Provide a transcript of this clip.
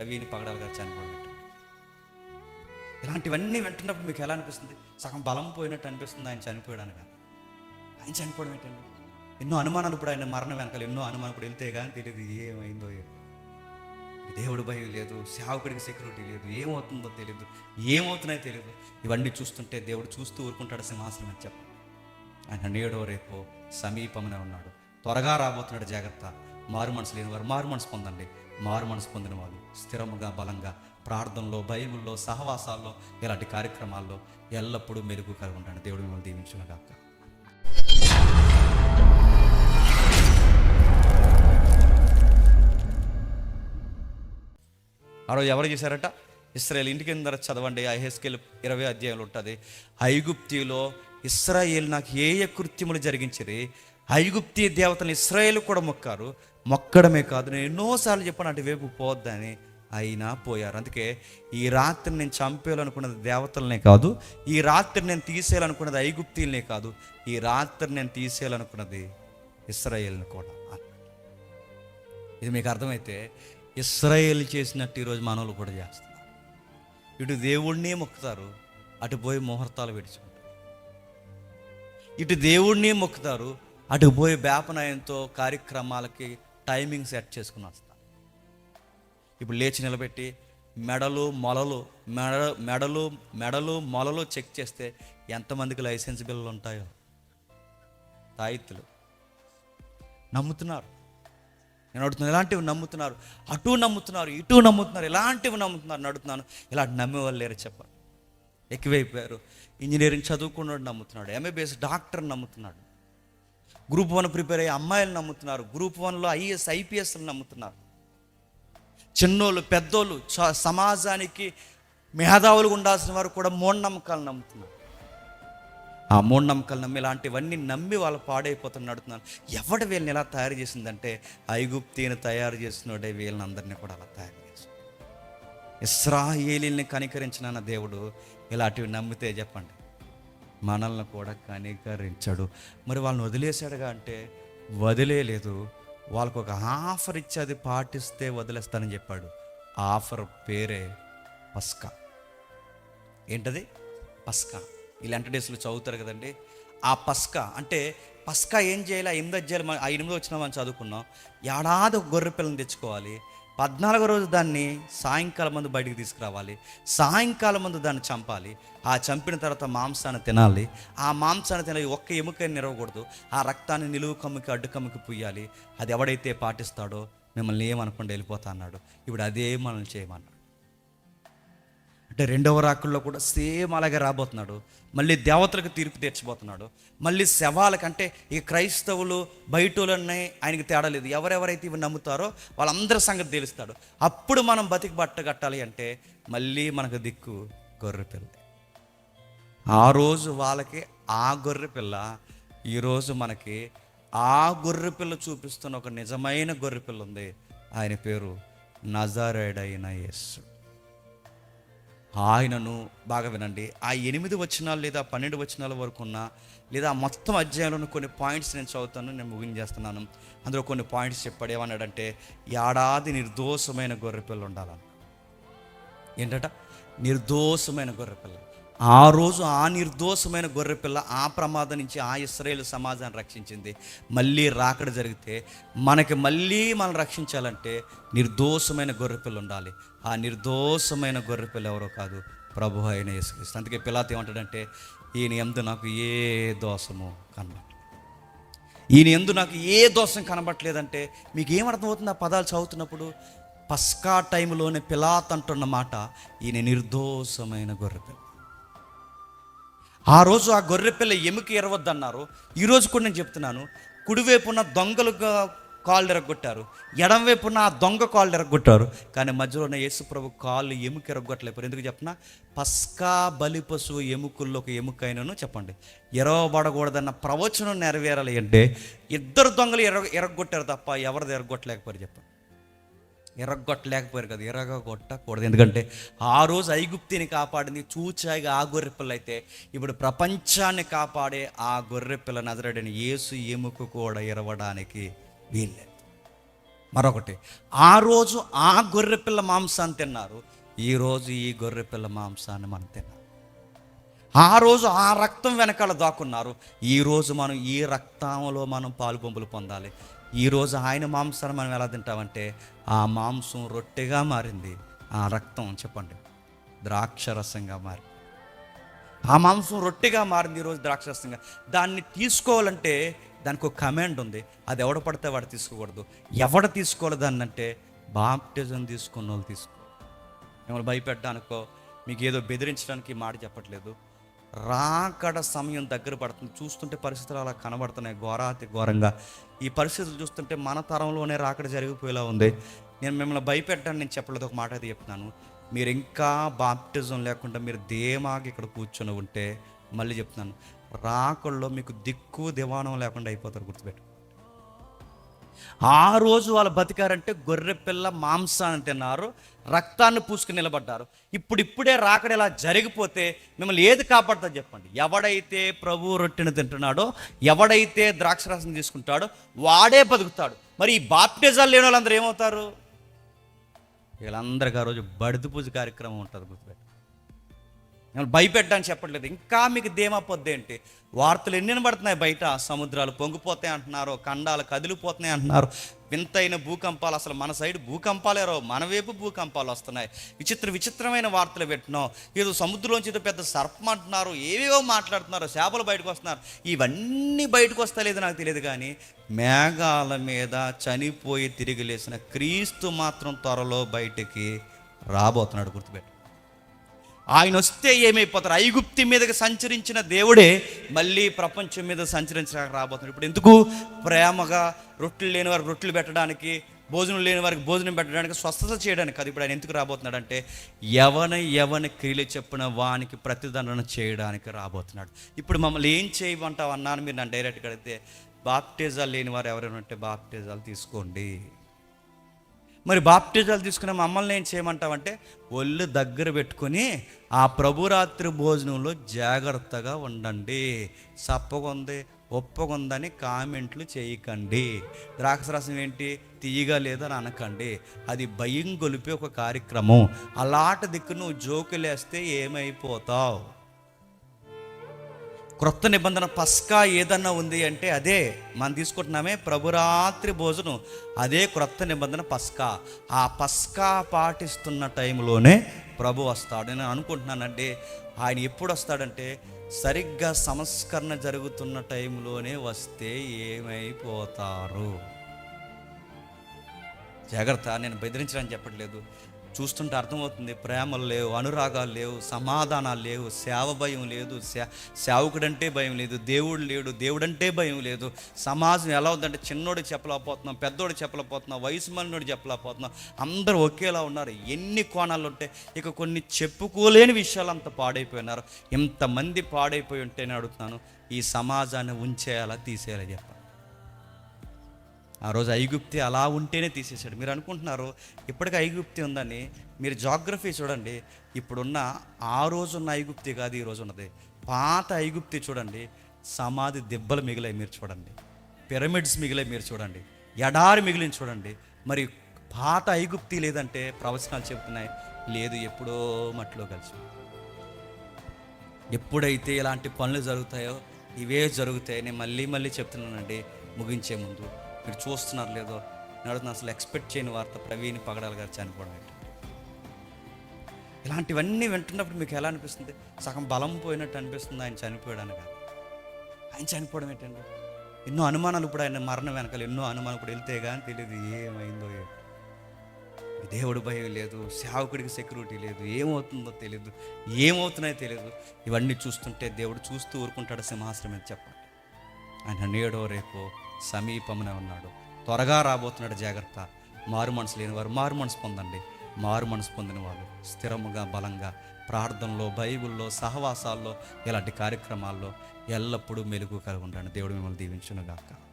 రవిని పగడాలు గారు చనిపోవడం ఇలాంటివన్నీ వింటున్నప్పుడు మీకు ఎలా అనిపిస్తుంది? సగం బలం పోయినట్టు అనిపిస్తుంది ఆయన చనిపోయాడు ఆయన చనిపోవడం ఏంటండి? ఎన్నో అనుమానాలు ఇప్పుడు ఆయన మరణం వెనకాల ఎన్నో అనుమానం ఇప్పుడు వెళ్తే కానీ తెలియదు ఏమైందో దేవుడు భయం లేదు సేవకుడికి సెక్యూరిటీ లేదు ఏమవుతుందో తెలియదు ఏమవుతున్నాయో తెలియదు ఇవన్నీ చూస్తుంటే దేవుడు చూస్తూ ఊరుకుంటాడు సింహాసనం అని చెప్పి ఆయన నేడో రేపో సమీపంలో ఉన్నాడు. త్వరగా రాబోతున్నాడు జాగ్రత్త. మారు మనసు లేని వారు మారు మనసు పొందండి. మారు మనసు పొందిన వాళ్ళు. స్థిరముగా బలంగా ప్రార్థనలో భయముల్లో సహవాసాల్లో ఇలాంటి కార్యక్రమాల్లో ఎల్లప్పుడూ మెరుగు కలిగి ఉండండి. దేవుడు మిమ్మల్ని దీవించును గాక ఆ రోజు ఎవరు చేశారట? ఇస్రాయేల్ ఇంటికి కింద చదవండి. ఐహెస్కేల్ ఇరవై అధ్యాయంలో ఉంటుంది. ఐగుప్తిలో ఇస్రాయేల్ నాకు ఏ ఏ కృత్యములు జరిగించిరి? ఐగుప్తి దేవతలు ఇస్రాయేల్ కూడా మొక్కారు. మొక్కడమే కాదు నేను ఎన్నోసార్లు చెప్పాను అటు వైపు పోద్దని అయినా పోయారు. అందుకే ఈ రాత్రి నేను చంపేయాలనుకున్నది దేవతలనే కాదు ఈ రాత్రి నేను తీసేయాలనుకున్నది ఐగుప్తీలనే కాదు ఈ రాత్రి నేను తీసేయాలనుకున్నది ఇస్రాయేల్ని కూడా. ఇది మీకు అర్థమైతే ఇస్రాయేల్ చేసినట్టు ఈరోజు మనవులు కూడా చేస్తున్నారు. ఇటు దేవుణ్ణి మొక్కుతారు అటు పోయి ముహూర్తాలు పెట్టుకుంటారు. ఇటు దేవుణ్ణి మొక్కుతారు అటు పోయి వేపనాయంతో కార్యక్రమాలకి టైమింగ్ సెట్ చేసుకుని వస్తారు ఇప్పుడు లేచి నిలబెట్టి మెడలు మొలలు మెడ మెడలు మెడలు మొలలు చెక్ చేస్తే ఎంతమందికి లైసెన్స్ బిల్లులు ఉంటాయో? తాయిత్తులు. నమ్ముతున్నారు. నేను అడుగుతున్నాను ఇలాంటివి నమ్ముతున్నారు. అటు నమ్ముతున్నారు ఇటు నమ్ముతున్నారు ఇలాంటివి నమ్ముతున్నారు నడుతున్నాను ఇలా ఇలాంటి నమ్మే వాళ్ళు లేరు చెప్పరు ఎక్కువైపోయారు. ఇంజనీరింగ్ చదువుకున్నాడు నమ్ముతున్నాడు. ఎంఏబిఎస్ డాక్టర్ నమ్ముతున్నాడు. గ్రూప్ వన్ ప్రిపేర్ అయ్యే అమ్మాయిలు నమ్ముతున్నారు. గ్రూప్ వన్లో ఐఏఎస్ ఐపీఎస్లు నమ్ముతున్నారు. చిన్నోళ్ళు పెద్దోళ్ళు చ- సమాజానికి మేధావులు ఉండాల్సిన వారు కూడా మూఢనమ్మకాలు నమ్ముతున్నారు. ఆ మూఢనమ్మకాలు నమ్మి ఇలాంటివన్నీ నమ్మి వాళ్ళు పాడైపోతున్న నడుతున్నారు. ఎవడు వీళ్ళని ఎలా తయారు చేసిందంటే ఐగుప్తిని తయారు చేసినోడే వీళ్ళని అందరినీ కూడా అలా తయారు చేసి ఇస్రాయేలీల్ని కనికరించిన దేవుడు ఇలాంటివి నమ్మితే చెప్పండి. మనల్ని కూడా కనీకరించాడు. మరి వాళ్ళని వదిలేశాడుగా అంటే వదిలేయలేదు. వాళ్ళకు ఒక ఆఫర్ ఇచ్చి అది పాటిస్తే వదిలేస్తానని చెప్పాడు. ఆ ఆఫర్ పేరే పస్కా. ఏంటది? పస్కా. ఇలాంటి డేస్లో చదువుతారు కదండి. ఆ పస్కా అంటే పస్కా ఏం చేయాలి? ఆ ఎనిమిది చేయాలి ఆ ఎనిమిది వచ్చిన మనం చదువుకున్నాం. ఏడాది ఒక గొర్రె పిల్లని తెచ్చుకోవాలి. పద్నాలుగో రోజు దాన్ని సాయంకాలం ముందు బయటికి తీసుకురావాలి. సాయంకాలం ముందు దాన్ని చంపాలి. ఆ చంపిన తర్వాత మాంసాన్ని తినాలి. ఆ మాంసాన్ని తినాలి ఒక్క ఎముకని నిరవకూడదు. ఆ రక్తాన్ని నిలువు కమ్ముకి అడ్డు కమ్ముకి పుయ్యాలి అది ఎవడైతే పాటిస్తాడో మిమ్మల్ని ఏమనకుండా వెళ్ళిపోతా అన్నాడు. ఇప్పుడు అదే మనల్ని చేయమన్నాడు. అంటే రెండవ రాకుల్లో కూడా సేమ్ అలాగే రాబోతున్నాడు. మళ్ళీ దేవతలకు తీర్పు తీర్చబోతున్నాడు. మళ్ళీ శవాలకంటే ఈ క్రైస్తవులు బయటోళ్ళని ఆయనకి తేడా లేదు. ఎవరెవరైతే ఇవి నమ్ముతారో వాళ్ళందరి సంగతి తెలుస్తాడు. అప్పుడు మనం బతికి బట్ట కట్టాలి అంటే మళ్ళీ మనకు దిక్కు గొర్రె పిల్ల. ఆ రోజు వాళ్ళకి ఆ గొర్రె పిల్ల ఈరోజు మనకి ఆ గొర్రె పిల్ల చూపిస్తున్న ఒక నిజమైన గొర్రె పిల్ల ఉంది. ఆయన పేరు నజారేడైన యేసు. ఆయనను బాగా వినండి. ఆ ఎనిమిది వచనాలు లేదా పన్నెండు వచనాల వరకు ఉన్న లేదా మొత్తం అధ్యాయంలో కొన్ని పాయింట్స్ నేను చదువుతాను నేను ముగించేస్తున్నాను అందులో కొన్ని పాయింట్స్ చెప్పాడు. ఏమన్నాడంటే ఏడాది నిర్దోషమైన గొర్రెపిల్ల ఉండాలని ఏంటట? నిర్దోషమైన గొర్రెపిల్ల ఆ రోజు ఆ నిర్దోషమైన గొర్రెపిల్ల ఆ ప్రమాదం నుంచి ఆ ఇస్రాయేల్ సమాజాన్ని రక్షించింది. మళ్ళీ రాకడ జరిగితే మనకి మళ్ళీ మనం రక్షించాలంటే నిర్దోషమైన గొర్రెపిల్ల ఉండాలి. ఆ నిర్దోషమైన గొర్రెపిల్ల ఎవరో కాదు ప్రభు అయిన యేసుక్రీస్తు. అందుకే పిలాత్ ఏమంటాడంటే ఈయన ఎందు నాకు ఏ దోషము కనబట్లేదు ఈయన ఎందు నాకు ఏ దోషం కనబట్లేదంటే మీకు ఏమర్థమవుతుంది ఆ పదాలు చదువుతున్నప్పుడు? పస్కా టైంలోనే పిలాత్ అంటున్న మాట ఈయన నిర్దోషమైన గొర్రెపిల్ల. ఆ రోజు ఆ గొర్రెపిల్ల ఎముక ఎరవద్దన్నారు. ఈరోజు కూడా నేను చెప్తున్నాను. కుడివైపున దొంగలుగా కాళ్ళు ఎరగొట్టారు. ఎడంవైపున ఆ దొంగ కాళ్ళు ఎరగొట్టారు. కానీ మధ్యలో ఉన్న యేసుప్రభు కాళ్ళు ఎముక ఎరగొట్టలేపారు ఎందుకు చెప్పిన? పస్కా బలి పశువు ఎముకల్లో ఒక ఎముకైనను చెప్పండి. ఎరవబడకూడదన్న ప్రవచనం నెరవేరాలి అంటే ఇద్దరు దొంగలు ఎర ఎరగొట్టారు తప్ప ఎవరిది ఎరగొట్టలేకపోయారు చెప్పండి. ఎర్రగొట్టలేకపోయారు కదా ఎర్రగొట్టకూడదు ఎందుకంటే ఆ రోజు ఐగుప్తిని కాపాడింది చూచాయిగా ఆ గొర్రెపిల్ల అయితే ఇప్పుడు ప్రపంచాన్ని కాపాడే ఆ గొర్రెపిల్ల నజరడని యేసు ఎముక కూడా ఇరవడానికి వీల్లేదు. మరొకటి ఆ రోజు ఆ గొర్రెపిల్ల మాంసాన్ని తిన్నారు ఈరోజు ఈ గొర్రెపిల్ల మాంసాన్ని మనం తిన్నాం. ఆ రోజు ఆ రక్తం వెనకాల దాక్కున్నారు ఈరోజు మనం ఈ రక్తంలో మనం పాలు పొందాలి. ఈరోజు ఆయన మాంసాన్ని మనం ఎలా తింటామంటే ఆ మాంసం రొట్టెగా మారింది. ఆ రక్తం చెప్పండి. ద్రాక్షరసంగా మారి. ఆ మాంసం రొట్టెగా మారింది ఈరోజు ద్రాక్షరసంగా. దాన్ని తీసుకోవాలంటే దానికి ఒక కమాండ్ ఉంది. అది ఎవడ పడితే వాడు తీసుకోకూడదు. ఎవడ తీసుకోవాలి దాన్ని అంటే బాప్టిజం తీసుకున్న వాళ్ళు తీసుకో మిమ్మల్ని భయపెట్టడానికో మీకు ఏదో బెదిరించడానికి మాట చెప్పట్లేదు. రాకడ సమయం దగ్గర పడుతుంది. చూస్తుంటే పరిస్థితులు అలా కనబడుతున్నాయి ఘోరాతి ఘోరంగా. ఈ పరిస్థితులు చూస్తుంటే మన తరంలోనే రాకడ జరిగిపోయేలా ఉంది. నేను మిమ్మల్ని భయపెట్టాను నేను చెప్పలేదు ఒక మాట అయితే చెప్తున్నాను. మీరు ఇంకా బాప్టిజం లేకుండా మీరు దేమాగ ఇక్కడ కూర్చొని ఉంటే మళ్ళీ చెప్తున్నాను. రాకల్లో మీకు దిక్కు దివాణం లేకుండా అయిపోతారు గుర్తుపెట్టు ఆ రోజు వాళ్ళు బతికారంటే గొర్రె పిల్ల మాంసాన్ని తిన్నారు రక్తాన్ని పూసుకుని నిలబడ్డారు. ఇప్పుడు ఇప్పుడే రాకడ ఇలా జరిగిపోతే మిమ్మల్ని ఏది కాపాడుతుందో చెప్పండి. ఎవడైతే ప్రభు రొట్టెను తింటున్నాడో ఎవడైతే ద్రాక్షరసం తీసుకుంటాడో వాడే బతుకుతాడు. మరి ఈ బాప్టిజాలు లేని వాళ్ళందరూ ఏమవుతారు? వీళ్ళందరికీ ఆ రోజు బడిది పూజ కార్యక్రమం ఉంటుంది గుర్తుపెట్టు మిమ్మల్ని భయపెట్టడానికి చెప్పట్లేదు. ఇంకా మీకు ధీమాపొద్ది ఏంటి? వార్తలు ఎన్ని పడుతున్నాయి బయట? సముద్రాలు పొంగిపోతాయి అంటున్నారు ఖండాలు కదిలిపోతున్నాయి అంటున్నారు. వింతైన భూకంపాలు అసలు మన సైడ్ భూకంపాలేరో మన వైపు భూకంపాలు వస్తున్నాయి. విచిత్ర విచిత్రమైన వార్తలు పెట్టినాం. ఏదో సముద్రంలోంచి ఏదో పెద్ద సర్పం అంటున్నారు. ఏవేవో మాట్లాడుతున్నారు. చేపలు బయటకు వస్తున్నారు. ఇవన్నీ బయటకు వస్తలేదు నాకు తెలియదు కానీ మేఘాల మీద చనిపోయి తిరిగి లేచిన క్రీస్తు మాత్రం త్వరలో బయటికి రాబోతున్నాడు గుర్తుపెట్టు. ఆయన వస్తే ఏమైపోతారు? ఐగుప్తి మీదకి సంచరించిన దేవుడే మళ్ళీ ప్రపంచం మీద సంచరించడానికి రాబోతున్నాడు. ఇప్పుడు ఎందుకు? ప్రేమగా రొట్టెలు లేని వారికి రొట్టెలు పెట్టడానికి భోజనం లేని వారికి భోజనం పెట్టడానికి స్వస్థత చేయడానికి అది ఇప్పుడు ఆయన ఎందుకు రాబోతున్నాడు అంటే ఎవని ఎవని క్రియలు చెప్పిన వానికి ప్రతిదండన చేయడానికి రాబోతున్నాడు. ఇప్పుడు మమ్మల్ని ఏం చేయమంటావు అన్నాను మీరు నన్ను డైరెక్ట్గా అడిగితే బాప్టిజాలు లేని వారు ఎవరైనా ఉంటే బాప్టిజాలు తీసుకోండి. మరి బాప్టిజాలు తీసుకున్న మమ్మల్ని ఏం చేయమంటావంటే ఒళ్ళు దగ్గర పెట్టుకొని ఆ ప్రభురాత్రి భోజనంలో జాగ్రత్తగా ఉండండి. సప్పగుంది ఒప్పగుందని కామెంట్లు చేయకండి. ద్రాక్షరసం ఏంటి? తీయగా లేదని అనకండి. అది భయం గొలిపే ఒక కార్యక్రమం. అలాట దిక్కు నువ్వు జోకులేస్తే ఏమైపోతావు? క్రొత్త నిబంధన పస్కా ఏదన్నా ఉంది అంటే అదే మనం తీసుకుంటున్నామే ప్రభురాత్రి భోజనం. అదే క్రొత్త నిబంధన పస్కా. ఆ పస్కా పాటిస్తున్న టైంలోనే ప్రభు వస్తాడు. నేను అనుకుంటున్నానంటే ఆయన ఎప్పుడు వస్తాడంటే సరిగ్గా సంస్కరణ జరుగుతున్న టైంలోనే వస్తే ఏమైపోతారు? జాగ్రత్త నేను బెదిరించడానికి చెప్పట్లేదు. చూస్తుంటే అర్థమవుతుంది. ప్రేమలు లేవు అనురాగాలు లేవు సమాధానాలు లేవు సేవ భయం లేదు సే సేవకుడంటే భయం లేదు దేవుడు లేడు దేవుడంటే భయం లేదు. సమాజం ఎలా ఉందంటే చిన్నోడు చెప్పలేకపోతున్నాం పెద్దోడు చెప్పలేకపోతున్నాం వయసు మళ్ళీ చెప్పలేకపోతున్నాం. అందరూ ఒకేలా ఉన్నారు. ఎన్ని కోణాలు ఉంటాయి ఇక కొన్ని చెప్పుకోలేని విషయాలు అంత పాడైపోయినారు. ఇంతమంది పాడైపోయి ఉంటేనే అడుగుతున్నాను ఈ సమాజాన్ని ఉంచేయాలా తీసేయాలా చెప్పాలి. ఆ రోజు ఐగుప్తి అలా ఉంటేనే తీసేశాడు. మీరు అనుకుంటున్నారు ఇప్పటికీ ఐగుప్తి ఉందని మీరు జాగ్రఫీ చూడండి. ఇప్పుడున్న ఆ రోజున్న ఐగుప్తి కాదు ఈ రోజు ఉన్నది పాత ఐగుప్తి చూడండి సమాధి దెబ్బలు మిగిలాయి మీరు చూడండి. పిరమిడ్స్ మిగిలాయి మీరు చూడండి. ఎడారి మిగిలిన చూడండి. మరి పాత ఐగుప్తి లేదంటే ప్రవచనాలు చెబుతున్నాయి లేదు ఎప్పుడో మట్లో కలిసి ఎప్పుడైతే ఇలాంటి పనులు జరుగుతాయో ఇవే జరుగుతాయని మళ్ళీ మళ్ళీ చెప్తున్నానండి ముగించే ముందు. మీరు చూస్తున్నారు లేదో నడుతున్న అసలు ఎక్స్పెక్ట్ చేయని వార్త ప్రవీణ్ పగడాల గారు చనిపోవడం ఏంటి? ఇలాంటివన్నీ వింటున్నప్పుడు మీకు ఎలా అనిపిస్తుంది? సగం బలం పోయినట్టు అనిపిస్తుంది ఆయన చనిపోయాడని కాదు. ఆయన చనిపోవడం ఏంటండి? ఎన్నో అనుమానాలు ఇప్పుడు ఆయన మరణం వెనకాల ఎన్నో అనుమానాలు ఇప్పుడు వెళ్తే కానీ తెలియదు ఏమైందో ఏంటో. దేవుడు భయం లేదు సేవకుడికి సెక్యూరిటీ లేదు ఏమవుతుందో తెలియదు ఏమవుతున్నాయో తెలియదు ఇవన్నీ చూస్తుంటే దేవుడు చూస్తూ ఊరుకుంటాడు సింహాసనం అని చెప్పండి ఆయన నేడో రేపో సమీపమునే ఉన్నాడు. త్వరగా రాబోతున్నాడు జాగ్రత్త. మారు మనసు లేని వారు మారు మనసు పొందండి. మారు మనసు పొందిన వాళ్ళు స్థిరముగా బలంగా ప్రార్థనలో బైబిల్లో సహవాసాల్లో ఇలాంటి కార్యక్రమాల్లో ఎల్లప్పుడూ మెలుగు కలిగి ఉండండి. దేవుడు మిమ్మల్ని దీవించునుగాక.